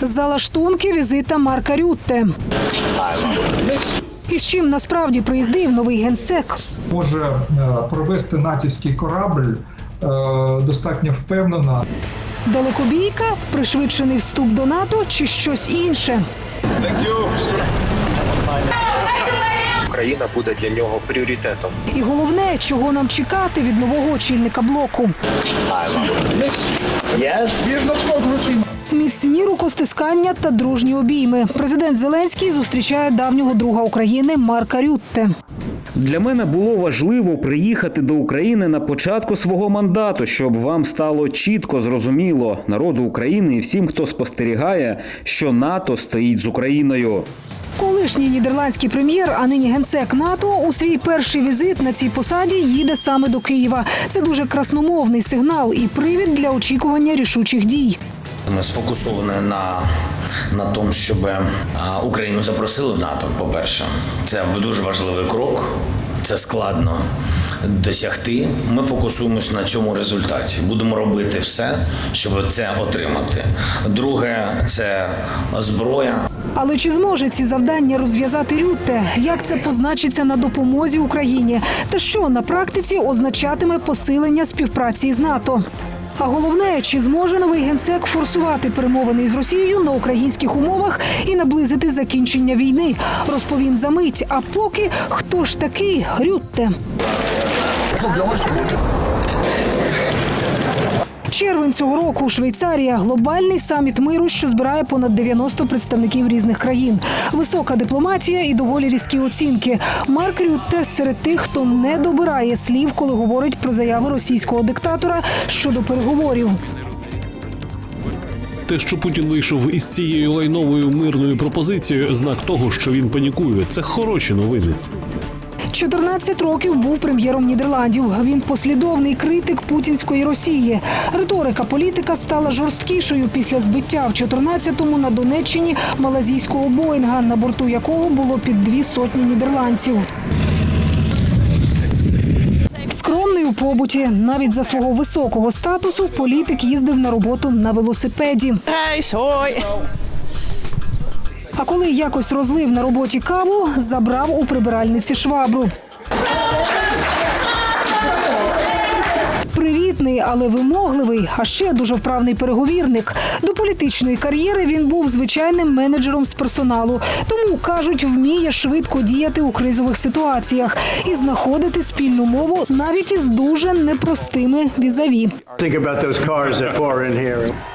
Залаштунки візита Марка Рютте. І з чим насправді приїздив новий генсек? може е, провести натівський корабль е, достатньо впевнено. Далекобійка, пришвидшений вступ до НАТО чи щось інше? Україна буде для нього пріоритетом. І головне, чого нам чекати від нового очільника блоку. Рукостискання та дружні обійми. Президент Зеленський зустрічає давнього друга України Марка Рютте. Для мене було важливо приїхати до України на початку свого мандату, щоб вам стало чітко зрозуміло народу України і всім, хто спостерігає, що НАТО стоїть з Україною. Колишній нідерландський прем'єр, а нині генсек НАТО, у свій перший візит на цій посаді їде саме до Києва. Це дуже красномовний сигнал і привід для очікування рішучих дій. Ми сфокусовані на, на тому, щоб Україну запросили в НАТО. По-перше, це дуже важливий крок. Це складно досягти. Ми фокусуємось на цьому результаті. Будемо робити все, щоб це отримати. Друге, це зброя. Але чи зможе ці завдання розв'язати Рютте? Як це позначиться на допомозі Україні? Та що на практиці означатиме посилення співпраці з НАТО? А головне, чи зможе новий генсек форсувати перемовини з Росією на українських умовах і наблизити закінчення війни? Розповім за мить. А поки хто ж такий Рютте? Червень цього року Швейцарія глобальний саміт миру, що збирає понад 90 представників різних країн. Висока дипломатія і доволі різкі оцінки. Марк Рютте серед тих, хто не добирає слів, коли говорить про заяви російського диктатора щодо переговорів. Те, що Путін вийшов із цією лайновою мирною пропозицією, знак того, що він панікує. Це хороші новини. 14 років був прем'єром Нідерландів. Він послідовний критик путінської Росії. Риторика політика стала жорсткішою після збиття в 14-му на Донеччині малазійського Боїнга, на борту якого було під дві сотні нідерландців. Скромний у побуті, навіть за свого високого статусу, політик їздив на роботу на велосипеді. Hoi. А коли якось розлив на роботі каву, забрав у прибиральниці швабру. Привітний, але вимогливий, а ще дуже вправний переговірник. До політичної кар'єри він був звичайним менеджером з персоналу. Тому кажуть, вміє швидко діяти у кризових ситуаціях і знаходити спільну мову навіть із дуже непростими візаві.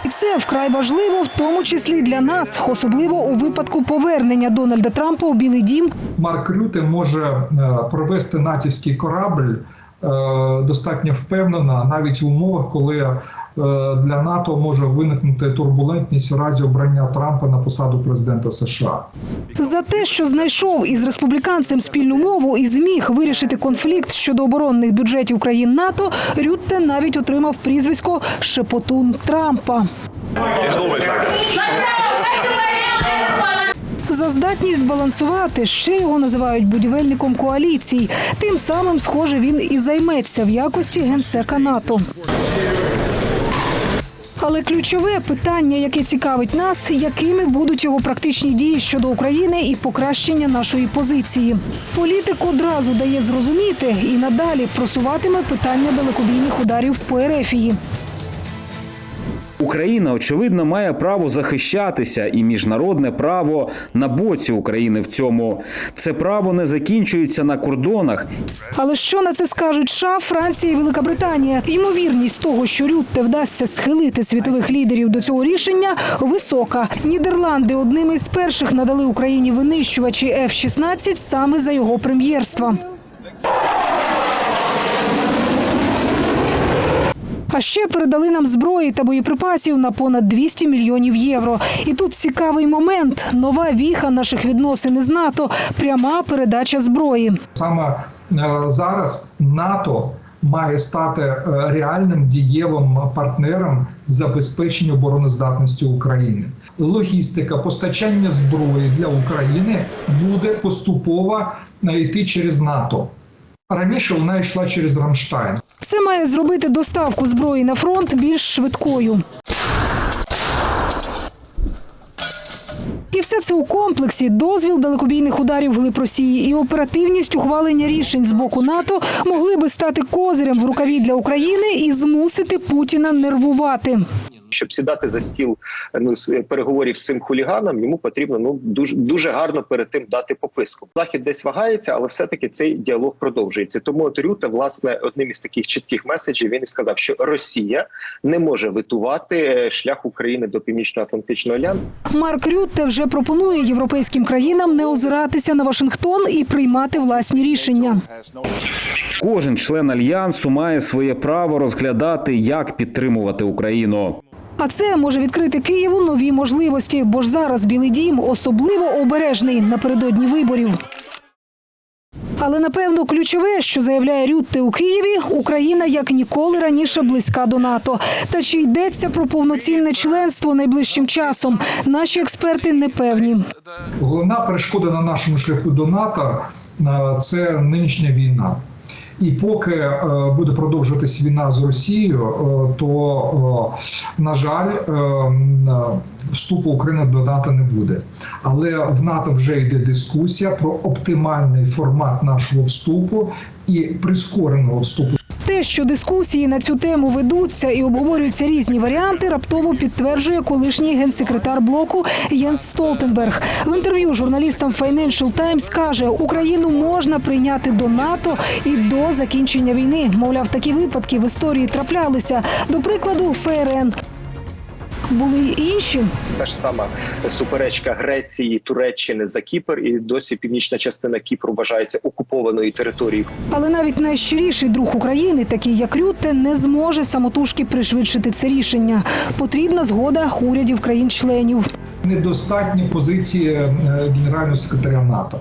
І це вкрай важливо, в тому числі для нас, особливо у випадку повернення Дональда Трампа у Білий Дім Марк Рюте може е, провести натівський корабль достатньо впевнено, навіть в умовах, коли е, для НАТО може виникнути турбулентність у разі обрання Трампа на посаду президента США. за те, що знайшов із республіканцем спільну мову і зміг вирішити конфлікт щодо оборонних бюджетів країн НАТО. Рютте навіть отримав прізвисько Шепотун Трампа. За здатність балансувати ще його називають будівельником коаліцій. Тим самим, схоже, він і займеться в якості генсека НАТО. Але ключове питання, яке цікавить нас, якими будуть його практичні дії щодо України і покращення нашої позиції. Політик одразу дає зрозуміти і надалі просуватиме питання далекобійних ударів по Ерефії. Україна, очевидно, має право захищатися, і міжнародне право на боці України в цьому. Це право не закінчується на кордонах Але що на це скажуть США, Франція і Велика Британія? Ймовірність того, що Рютте вдасться схилити світових лідерів до цього рішення, висока. Нідерланди одними із перших надали Україні винищувачі F-16 саме за його прем'єрства. Ще передали нам зброї та боєприпасів на понад 200 мільйонів євро. І тут цікавий момент: нова віха наших відносин із НАТО, пряма передача зброї. Саме е, зараз НАТО має стати е, реальним дієвим партнером в забезпеченні обороноздатності України. Логістика постачання зброї для України буде поступово е, йти через НАТО. Раніше вона йшла через Рамштайн. Це має зробити доставку зброї на фронт більш швидкою. І все це у комплексі дозвіл далекобійних ударів глиб Росії і оперативність ухвалення рішень з боку НАТО могли би стати козирем в рукаві для України і змусити Путіна нервувати. Щоб сідати за стіл ну переговорів з цим хуліганом, йому потрібно ну дуже дуже гарно перед тим дати пописку. Захід десь вагається, але все-таки цей діалог продовжується. Тому от Рюте, власне, одним із таких чітких меседжів він і сказав, що Росія не може витувати е, шлях України до північно-атлантичного альянсу. Марк Рютте вже пропонує європейським країнам не озиратися на Вашингтон і приймати власні рішення. Кожен член альянсу має своє право розглядати, як підтримувати Україну. А це може відкрити Києву нові можливості, бо ж зараз Білий Дім особливо обережний напередодні виборів. Але напевно ключове, що заявляє Рютте у Києві, Україна як ніколи раніше близька до НАТО. Та чи йдеться про повноцінне членство найближчим часом? Наші експерти не певні. Головна перешкода на нашому шляху до НАТО е, це нинішня війна. І поки е, буде продовжуватись війна з Росією, е, то е, на жаль, вступу України до НАТО не буде. Але в НАТО вже йде дискусія про оптимальний формат нашого вступу і прискореного вступу Те, що дискусії на цю тему ведуться і обговорюються різні варіанти, раптово підтверджує колишній генсекретар блоку Єнс Столтенберг. В інтерв'ю журналістам Financial Times каже, Україну можна прийняти до НАТО і до закінчення війни. Мовляв, такі випадки в історії траплялися. До прикладу, ФРН. Були й інші. Та ж сама суперечка Греції, Туреччини за Кіпр, і досі північна частина Кіпру вважається окупованою територією. Але навіть найщиріший друг України, такий як Рютте, не зможе самотужки пришвидшити це рішення. Потрібна згода урядів країн-членів. недостатні позиції е, генерального секретаря НАТО.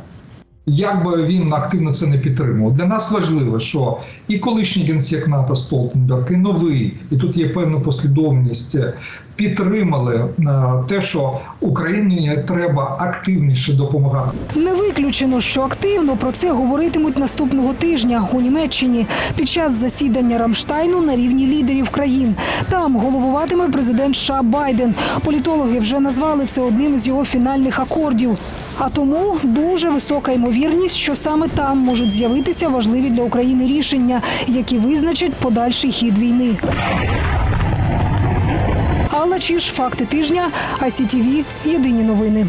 Як би він активно це не підтримував, для нас важливо, що і колишній генсек НАТО Столтенберг, і новий, і тут є певна послідовність, е, підтримали е, те, що Україні треба активніше допомагати. Не виключено, що активно про це говоритимуть наступного тижня у Німеччині під час засідання Рамштайну на рівні лідерів країн. Там головуватиме президент США Байден. Політологи вже назвали це одним з його фінальних акордів. А тому дуже висока ймовірність, що саме там можуть з'явитися важливі для України рішення, які визначать подальший хід війни. Алла Чіш, факти тижня, ICTV, Єдині новини.